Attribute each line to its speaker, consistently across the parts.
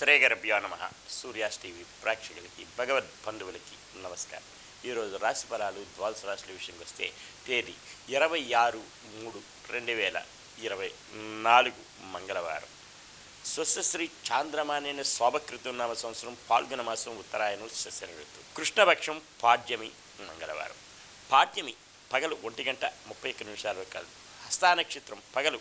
Speaker 1: శ్రీగరభ్యో నమ. సూర్యాస్ టీవీ ప్రేక్షకులకి భగవద్ బంధువులకి నమస్కారం. ఈరోజు రాశి ఫలాలు ద్వాదశ రాశుల విషయంకి వస్తే తేదీ ఇరవై ఆరు మూడు రెండు వేల ఇరవై నాలుగు మంగళవారం. స్వస్యశ్రీ చాంద్రమానేన శోభకృతునామ సంవత్సరం పాల్గొన మాసం ఉత్తరాయణం శశర ఋతు కృష్ణపక్షం పాడ్యమి మంగళవారం. పాడ్యమి పగలు ఒంటి గంట ముప్పై ఒక్క నిమిషాల కాదు. హస్తానక్షత్రం హస్తా నక్షత్రం పగలు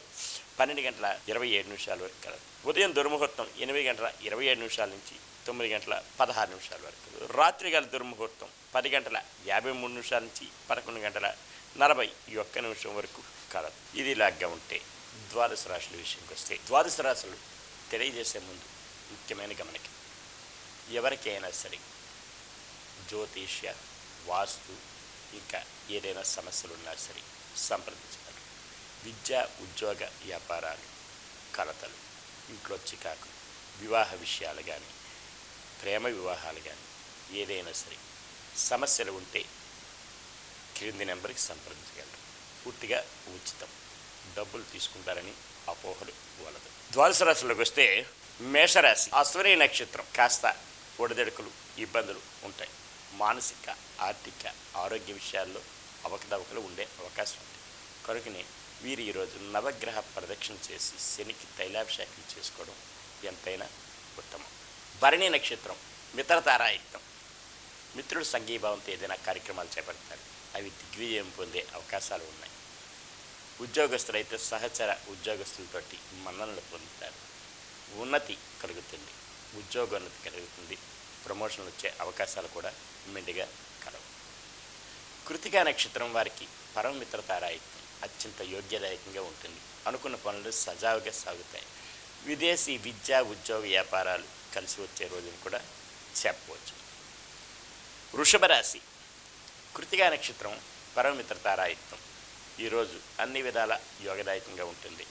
Speaker 1: పన్నెండు గంటల ఇరవై ఏడు నిమిషాల వరకు కలదు. ఉదయం దుర్ముహూర్తం ఎనిమిది గంటల ఇరవై ఏడు నిమిషాల నుంచి తొమ్మిది గంటల పదహారు నిమిషాల వరకు రాత్రి గల దుర్ముహూర్తం పది గంటల యాభై మూడు నిమిషాల నుంచి పదకొండు గంటల నలభై ఒక్క నిమిషం వరకు కలదు. ఇది ఇలాగా ఉంటే ద్వాదశ రాశుల విషయంకి వస్తే ద్వాదశ రాశులు తెలియజేసే ముందు ముఖ్యమైన గమనిక. ఎవరికైనా సరే జ్యోతిష్య వాస్తు ఇంకా ఏదైనా సమస్యలు ఉన్నా సరే సంప్రదించగలరు విద్య ఉద్యోగ వ్యాపారాలు కలతలు ఇంట్లో చికాకు వివాహ విషయాలు కానీ ప్రేమ వివాహాలు కానీ ఏదైనా సరే సమస్యలు ఉంటే క్రింది నెంబర్కి సంప్రదించగలరు. పూర్తిగా ఉచితం. డబ్బులు తీసుకుంటారని అపోహలు వలదు. ద్వాదశ రాశులకు వస్తే మేషరాశి అశ్వనీ నక్షత్రం కాస్త ఒడిదెడుకులు ఇబ్బందులు ఉంటాయి. మానసిక ఆర్థిక ఆరోగ్య విషయాల్లో అవకతవకలు ఉండే అవకాశం ఉంది. కనుకనే వీరు ఈరోజు నవగ్రహ ప్రదక్షిణ చేసి శనికి తైలాభిషేకం చేసుకోవడం ఎంతైనా ఉత్తమం. భరణి నక్షత్రం మిత్రతారాయుక్తం మిత్రుడు సంఘీభావంతో ఏదైనా కార్యక్రమాలు చేపడతారు. అవి దిగ్విజయం పొందే అవకాశాలు ఉన్నాయి. ఉద్యోగస్తులైతే సహచర ఉద్యోగస్తులతోటి మన్ననలు పొందుతారు. ఉన్నతి కలుగుతుంది. ఉద్యోగోన్నతి కలుగుతుంది. ప్రమోషన్లు వచ్చే అవకాశాలు కూడా మెండుగా కలవు. కృతికా నక్షత్రం వారికి పరమమిత్రతారాయుక్తం అత్యంత యోగ్యదాయకంగా ఉంటుంది. అనుకున్న పనులు సజావుగా సాగుతాయి. విదేశీ విద్య ఉద్యోగ వ్యాపారాలు కలిసి వచ్చే రోజును కూడా చెప్పవచ్చు. వృషభ రాశి. కృతికా నక్షత్రం పరమమిత్రతారాయుక్తం ఈరోజు అన్ని విధాల యోగదాయకంగా ఉంటుంది.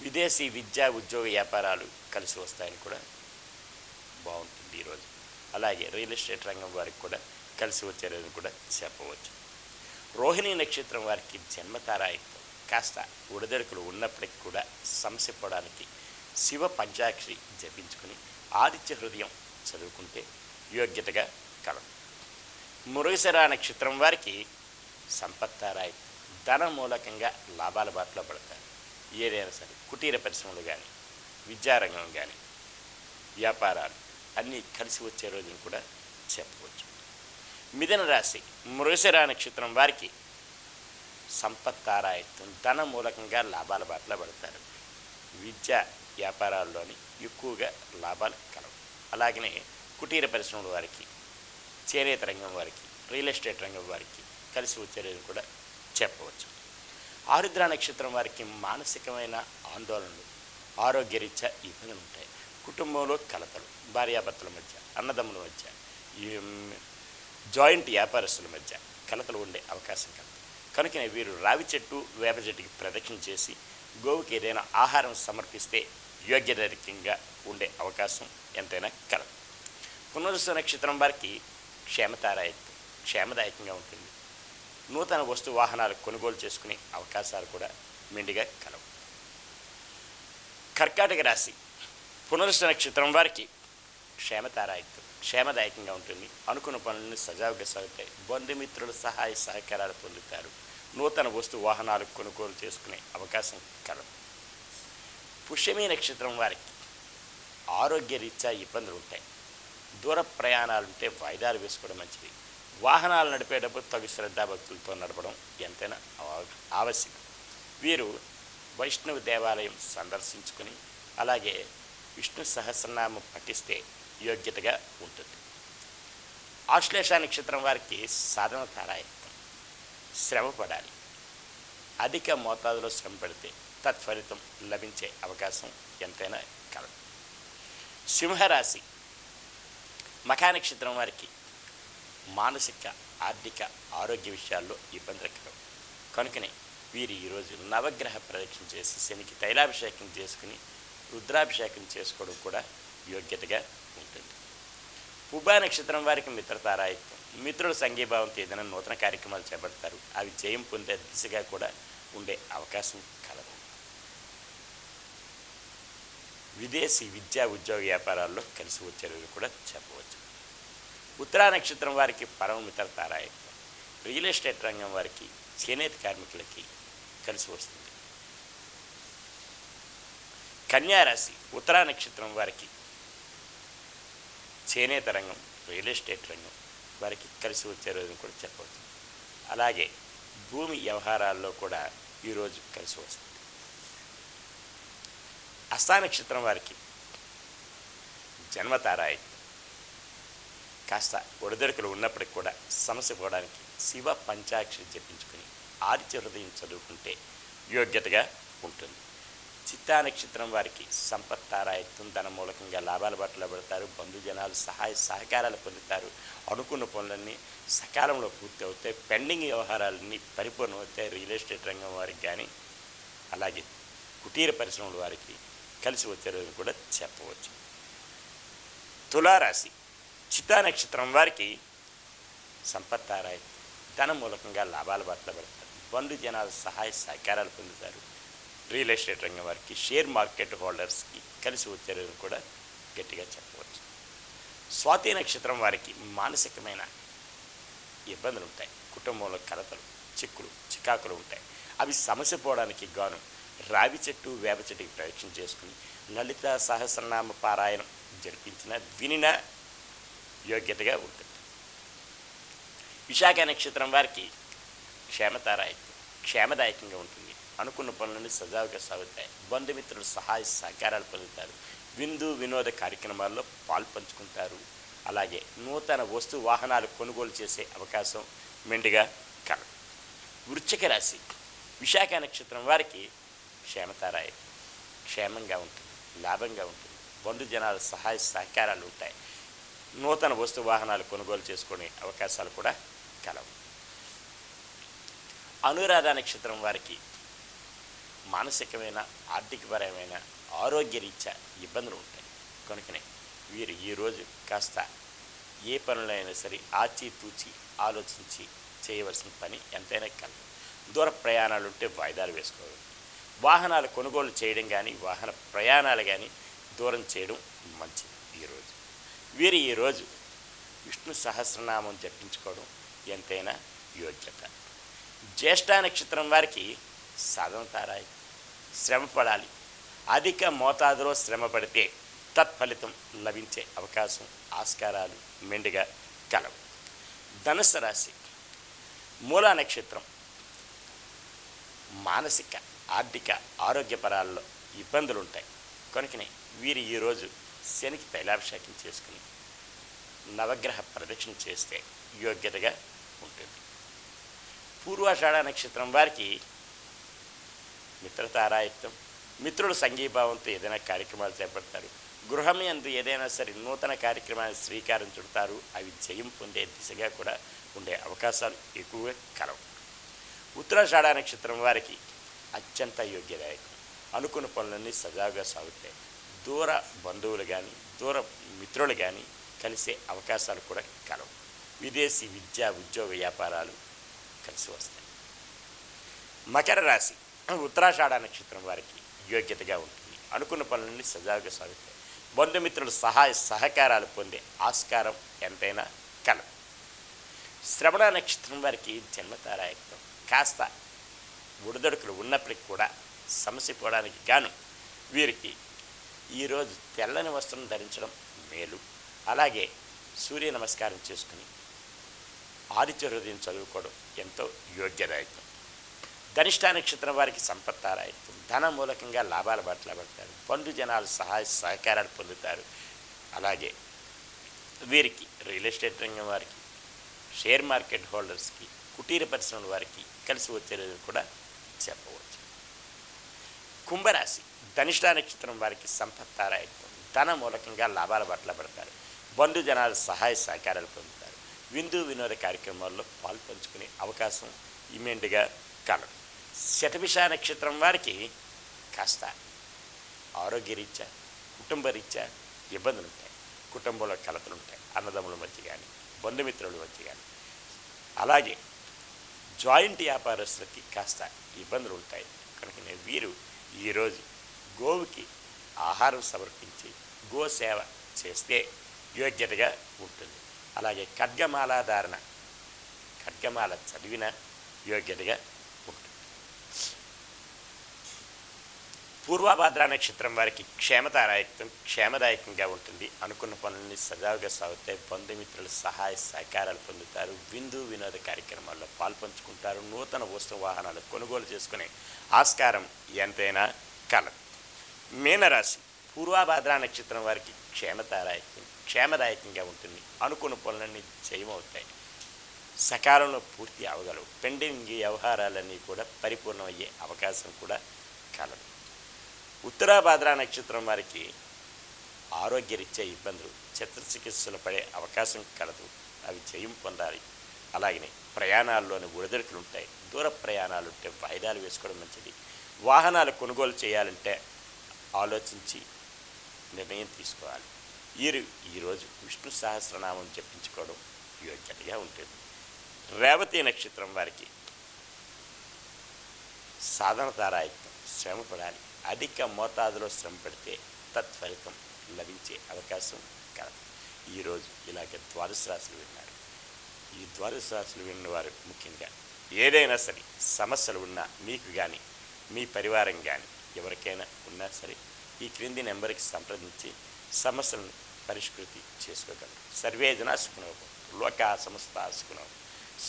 Speaker 1: విదేశీ విద్యా ఉద్యోగ వ్యాపారాలు కలిసి వస్తాయని కూడా బాగుంటుంది ఈరోజు అలాగే రియల్ ఎస్టేట్ రంగం వారికి కూడా కలిసి వచ్చే రోజు కూడా చెప్పవచ్చు. రోహిణీ నక్షత్రం వారికి జన్మతారాయుక్తం కాస్త ఉడదడుకులు ఉన్నప్పటికీ కూడా సమస్య శివ పంచాక్షరి జపించుకుని ఆదిత్య హృదయం చదువుకుంటే యోగ్యతగా కలదు. మురుగశర నక్షత్రం వారికి సంపత్తారాయి ధన మూలకంగా లాభాల బాటలో పడతారు. ఏదైనా సరే కుటీర పరిశ్రమలు కానీ విద్యారంగం కానీ వ్యాపారాలు అన్నీ కలిసి వచ్చే రోజును కూడా చెప్పవచ్చు. మిథున రాశి మృగశిర నక్షత్రం వారికి సంపత్తారాయత్వం ధన మూలకంగా లాభాల బాటలో పడతారు. విద్య వ్యాపారాల్లోని ఎక్కువగా లాభాలు కలవు. అలాగనే కుటీర పరిశ్రమల వారికి చేనేత రంగం వారికి రియల్ ఎస్టేట్ రంగం వారికి కలిసి వచ్చే కూడా చెప్పవచ్చు. ఆరుద్ర నక్షత్రం వారికి మానసికమైన ఆందోళనలు ఆరోగ్యరీత్యా ఇబ్బందులు ఉంటాయి. కుటుంబంలో కలతలు భార్యాభర్తల మధ్య అన్నదమ్ముల మధ్య జాయింట్ వ్యాపారస్తుల మధ్య కలతలు ఉండే అవకాశం కలదు. కనుక వీరు రావి చెట్టు వేప చెట్టుకి ప్రదక్షిణ చేసి గోవుకి ఏదైనా ఆహారం సమర్పిస్తే యోగ్యదరికంగా ఉండే అవకాశం ఎంతైనా కలదు. పునరుస నక్షత్రం వారికి క్షేమతారాయత్వం క్షేమదాయకంగా ఉంటుంది. నూతన వస్తు వాహనాలు కొనుగోలు చేసుకునే అవకాశాలు కూడా మెండుగా కలవు. కర్కాటక రాశి. పునరుస నక్షత్రం వారికి క్షేమతారాయత్వం. క్షేమదాయకంగా ఉంటుంది. అనుకున్న పనులను సజావుగా సాగుతాయి. బంధుమిత్రుల సహాయ సహకారాలు పొందుతారు. నూతన వస్తు వాహనాలు కొనుగోలు చేసుకునే అవకాశం కలదు. పుష్యమి నక్షత్రం వారికి ఆరోగ్య రీత్యా ఇబ్బందులు ఉంటాయి. దూర ప్రయాణాలు ఉంటే వాయిదాలు వేసుకోవడం మంచిది. వాహనాలు నడిపేటప్పుడు తగు శ్రద్ధాభక్తులతో నడపడం ఎంతైనా ఆవశ్యకం. వీరు వైష్ణవ దేవాలయం సందర్శించుకుని అలాగే విష్ణు సహస్రనామం పఠిస్తే యోగ్యతగా ఉంటుంది. ఆశ్లేష నక్షత్రం వారికి సాధన తారాయత్వం శ్రమ పడాలి. అధిక మోతాదులో శ్రమ పెడితే తత్ఫలితం లభించే అవకాశం ఎంతైనా కలదు. సింహరాశి. మఖా నక్షత్రం వారికి మానసిక ఆర్థిక ఆరోగ్య విషయాల్లో ఇబ్బందులు కలవు కనుకనే వీరు ఈరోజు నవగ్రహ ప్రదక్షిణ చేసి శనికి తైలాభిషేకం చేసుకుని రుద్రాభిషేకం చేసుకోవడం కూడా యోగ్యతగా పుబ్బా నక్షత్రం వారికి మిత్రతారాయత్వం మిత్రుల సంఘీభావంతో ఏదైనా నూతన కార్యక్రమాలు చేపడతారు. అవి జయం పొందే దిశగా కూడా ఉండే అవకాశం కలదు. విదేశీ విద్యా ఉద్యోగ వ్యాపారాల్లో కలిసి వచ్చే కూడా చెప్పవచ్చు. ఉత్తరా నక్షత్రం వారికి పరమమిత్ర తారాయత్వం రియల్ ఎస్టేట్ రంగం వారికి చేనేత కార్మికులకి కలిసి వస్తుంది. కన్యారాశి ఉత్తరా నక్షత్రం వారికి చేనేత రంగం రియల్ ఎస్టేట్ రంగం. వారికి కలిసి వచ్చే రోజును కూడా చెప్పవచ్చు. అలాగే భూమి వ్యవహారాల్లో కూడా ఈరోజు కలిసి వస్తుంది. అస్థా నక్షత్రం వారికి జన్మతారాయి కాస్త ఒడిదొడుకులు ఉన్నప్పటికి కూడా సమస్య పోవడానికి శివ పంచాక్షరి జపించుకుని ఆదిత్య హృదయం చదువుకుంటే యోగ్యతగా ఉంటుంది. చిత్తా నక్షత్రం వారికి సంపత్తారాయత్వం ధన మూలకంగా లాభాల బట్టలు పెడతారు బంధుజనాలు సహాయ సహకారాలు పొందుతారు. అనుకున్న పనులన్నీ సకాలంలో పూర్తి అవుతాయి. పెండింగ్ వ్యవహారాలన్నీ పరిపూర్ణం అవుతాయి. రియల్ ఎస్టేట్ రంగం వారికి కానీ అలాగే కుటీర పరిశ్రమల వారికి కలిసి వచ్చే రోజు కూడా చెప్పవచ్చు. తులారాశి చిత్తా నక్షత్రం వారికి సంపత్తారాయి ధన మూలకంగా లాభాల బట్టలు పెడతారు. బంధు జనాలు సహాయ సహకారాలు పొందుతారు. రియల్ ఎస్టేట్ రంగం వారికి షేర్ మార్కెట్ హోల్డర్స్కి కలిసి వచ్చారని కూడా గట్టిగా చెప్పవచ్చు. స్వాతి నక్షత్రం వారికి మానసికమైన ఇబ్బందులు ఉంటాయి. కుటుంబంలో కలతలు చిక్కులు చికాకులు ఉంటాయి. అవి సమస్య పోవడానికి గాను రావి చెట్టు వేప చెట్టుకి ప్రయత్నం చేసుకుని లలిత సహస్రనామ పారాయణం జరిపించిన వినిన యోగ్యతగా ఉంటుంది. విశాఖ నక్షత్రం వారికి క్షేమతారాయకం క్షేమదాయకంగా ఉంటుంది. అనుకున్న పనులన్నీ సజావుగా సాగుతాయి. బంధుమిత్రులు సహాయ సహకారాలు పొందుతారు. విందు వినోద కార్యక్రమాల్లో పాల్పంచుకుంటారు అలాగే నూతన వస్తు వాహనాలు కొనుగోలు చేసే అవకాశం మెండుగా కలదు. వృశ్చిక రాశి విశాఖ నక్షత్రం వారికి క్షేమతారాయి. క్షేమంగా ఉంటుంది లాభంగా ఉంటుంది. బంధు జనాల సహాయ సహకారాలు ఉంటాయి. నూతన వస్తు వాహనాలు కొనుగోలు చేసుకునే అవకాశాలు కూడా కలవు. అనురాధ నక్షత్రం వారికి మానసికమైన ఆర్థికపరమైన ఆరోగ్యరీత్యా ఇబ్బందులు ఉంటాయి. కనుకనే వీరు ఈరోజు కాస్త ఏ పనులైనా సరే ఆచితూచి ఆలోచించి చేయవలసిన పని ఎంతైనా కలదు దూర ప్రయాణాలు ఉంటే వాయిదాలు వేసుకోవాలి. వాహనాలు కొనుగోలు చేయడం కానీ వాహన ప్రయాణాలు కానీ దూరం చేయడం మంచిది ఈరోజు వీరు ఈరోజు విష్ణు సహస్రనామం జపించుకోవడం ఎంతైనా యోగ్యత. జ్యేష్ఠ నక్షత్రం వారికి సాధన తారాయి శ్రమపడాలి. అధిక మోతాదులో శ్రమ పడితే తత్ఫలితం లభించే అవకాశం ఆస్కారాలు మెండుగా కలవు. ధనుసు రాశి మూలా నక్షత్రం మానసిక ఆర్థిక ఆరోగ్యపరాల్లో ఇబ్బందులు ఉంటాయి కనుకనే వీరు ఈరోజు శనికి తైలాభిషేకం చేసుకుని నవగ్రహ ప్రదక్షిణ చేస్తే యోగ్యతగా ఉంటుంది. పూర్వాషాఢ నక్షత్రం వారికి మిత్రతారాయుక్తం మిత్రుడు సంఘీభావంతో ఏదైనా కార్యక్రమాలు చేపడతారు. గృహం ఎందు ఏదైనా సరే నూతన కార్యక్రమాన్ని శ్రీకారం చుడతారు. అవి జయం పొందే దిశగా కూడా ఉండే అవకాశాలు ఎక్కువగా కలవు. ఉత్తరాషాఢ నక్షత్రం వారికి అత్యంత యోగ్యదాయకం. అనుకున్న పనులన్నీ సజావుగా సాగుతాయి. దూర బంధువులు కానీ దూర మిత్రులు కానీ కలిసే అవకాశాలు కూడా కలవు. విదేశీ విద్యా ఉద్యోగ వ్యాపారాలు కలిసి వస్తాయి. మకర రాశి. ఉత్తరాషాఢ నక్షత్రం వారికి యోగ్యతగా ఉంటుంది. అనుకున్న పనులన్నీ సజావుగా సాగుతాయి. బంధుమిత్రుల సహాయ సహకారాలు పొందే ఆస్కారం ఎంతైనా కలవు శ్రవణ నక్షత్రం వారికి జన్మతారాయత్వం. కాస్త ఒడిదొడుకులు ఉన్నప్పటికీ కూడా సమస్య పోవడానికి గాను వీరికి ఈరోజు తెల్లని వస్త్రం ధరించడం మేలు. అలాగే సూర్య నమస్కారం చేసుకుని ఆదిత్య హృదయం చదువుకోవడం ఎంతో యోగ్యదాయకం. ధనిష్ట నక్షత్రం వారికి సంపత్తారాయకం ధన మూలకంగా లాభాల బాటలు పడతారు. బంధు జనాలు సహాయ సహకారాలు పొందుతారు. అలాగే వీరికి రియల్ ఎస్టేట్ రంగం వారికి షేర్ మార్కెట్ హోల్డర్స్కి కుటీర పరిశ్రమల వారికి కలిసి వచ్చేది కూడా చెప్పవచ్చు. కుంభరాశి ధనిష్ట నక్షత్రం వారికి సంపత్తారాయకం ధన మూలకంగా లాభాల బాటలు పడతారు. బంధు జనాలు సహాయ సహకారాలు పొందుతారు. విందు వినోద కార్యక్రమాల్లో పాల్పంచుకునే అవకాశం ఇమెంట్గా కలదు శతభిష నక్షత్రం వారికి కాస్త ఆరోగ్యరీత్యా కుటుంబరీత్యా ఇబ్బందులు ఉంటాయి కుటుంబంలో కలతలు ఉంటాయి అన్నదమ్ముల మధ్య కానీ బంధుమిత్రుల మధ్య కానీ అలాగే జాయింట్ వ్యాపారస్తులకి కాస్త ఇబ్బందులు ఉంటాయి కనుక వీరు ఈరోజు గోవుకి ఆహారం సమర్పించి గో సేవ చేస్తే యోగ్యతగా ఉంటుంది. అలాగే ఖడ్గమాలాధారణ ఖడ్గమాల చదివిన యోగ్యతగా ఉంటుంది పూర్వభాద్ర నక్షత్రం వారికి క్షేమదాయకం క్షేమదాయకంగా ఉంటుంది. అనుకున్న పనుల్ని సజావుగా సాగుతాయి. బంధుమిత్రుల సహాయ సహకారాలు పొందుతారు. విందు వినోద కార్యక్రమాల్లో పాల్పంచుకుంటారు. నూతన వస్తు వాహనాలు కొనుగోలు చేసుకునే ఆస్కారం ఎంతైనా కలదు. మీనరాశి పూర్వభాద్ర నక్షత్రం వారికి క్షేమతారాయకం క్షేమదాయకంగా ఉంటుంది. అనుకున్న పనులన్నీ జయమవుతాయి. సకాలంలో పూర్తి అవగలవు. పెండింగ్ వ్యవహారాలన్నీ కూడా పరిపూర్ణమయ్యే అవకాశం కూడా కలదు. ఉత్తరాభాద్ర నక్షత్రం వారికి ఆరోగ్యరీత్యా ఇబ్బందులు. చిత్రచికిత్సలు పడే అవకాశం కలదు. అవి జయం పొందాలి. అలాగనే ప్రయాణాల్లోని ఒడిదొడుకులు ఉంటాయి దూర ప్రయాణాలు ఉంటే వాయిదాలు వేసుకోవడం మంచిది. వాహనాలు కొనుగోలు చేయాలంటే ఆలోచించి నిర్ణయం తీసుకోవాలి. వీరు ఈరోజు విష్ణు సహస్రనామం చెప్పించుకోవడం యోగ్యతగా ఉంటుంది. రేవతి నక్షత్రం వారికి సాధన తారాయుక్తం శ్రమ పడాలి అధిక మోతాదులో శ్రమ పెడితే తత్ఫలితం లభించే అవకాశం కలదు. ఈరోజు ఇలాగే ద్వాదశ రాశులు విన్నారు. ఈ ద్వాదశ రాశులు విన్న వారు ముఖ్యంగా ఏదైనా సరే సమస్యలు ఉన్నా మీకు కానీ మీ పరివారం కానీ ఎవరికైనా ఉన్నా సరే ఈ క్రింది నెంబర్కి సంప్రదించి సమస్యలను పరిష్కృతి చేసుకోగలరు. సర్వే జనా సుఖనో లోకా సమస్త సుఖనో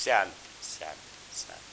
Speaker 1: శాంతి శాంతి శాంతి.